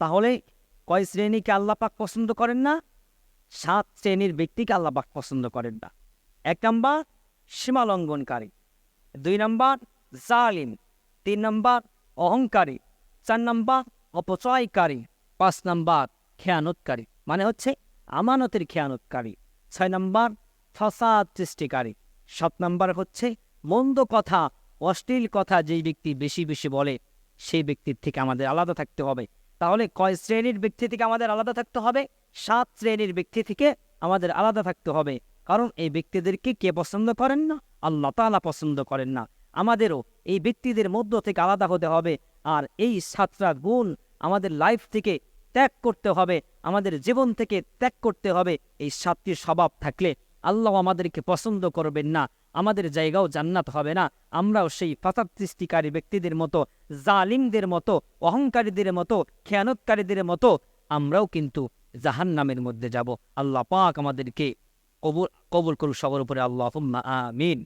তাহলে কয় শ্রেণীকে আল্লাহ পাক পছন্দ করেন না? সাত শ্রেণির ব্যক্তিকে আল্লাহ পাক পছন্দ করেন না। এক নম্বর সীমালঙ্ঘনকারী, দুই নম্বর জালিম, তিন নম্বর অহংকারী, চার নম্বর অপচয়কারী, পাঁচ নম্বর খেয়ানতকারী মানে হচ্ছে আমানতের খেয়ানতকারী, ছয় নম্বর ফসাদ সৃষ্টিকারী, সাত নম্বর হচ্ছে মন্দ কথা, অশ্লীল কথা যেই ব্যক্তি বেশি বেশি বলে, সেই ব্যক্তির থেকে আমাদের আলাদা থাকতে হবে। তাহলে কয় শ্রেণির ব্যক্তি থেকে আমাদের আলাদা থাকতে হবে? সাত শ্রেণির ব্যক্তি থেকে আমাদের আলাদা থাকতে হবে। কারণ এই ব্যক্তিদেরকে কে পছন্দ করেন না? আল্লাহ তাআলা পছন্দ করেন না। আমাদেরও এই ব্যক্তিদের মধ্য থেকে আলাদা হতে হবে আর এই সাতটা গুণ আমাদের লাইফ থেকে ত্যাগ করতে হবে, আমাদের জীবন থেকে ত্যাগ করতে হবে। এই সাতটি স্বভাব থাকলে আল্লাহ আমাদেরকে পছন্দ করবেন না, আমাদের জায়গাও জান্নাত হবে না। আমরাও সেই ফাসাদ সৃষ্টিকারী ব্যক্তিদের মতো, জালিমদের মতো, অহংকারীদের মতো, খেয়ানতকারীদের মতো, আমরাও কিন্তু জাহান্নামের মধ্যে যাব। আল্লাহ পাক আমাদেরকে কবুল কবুল করুক সবার উপরে। আল্লাহ আমিন।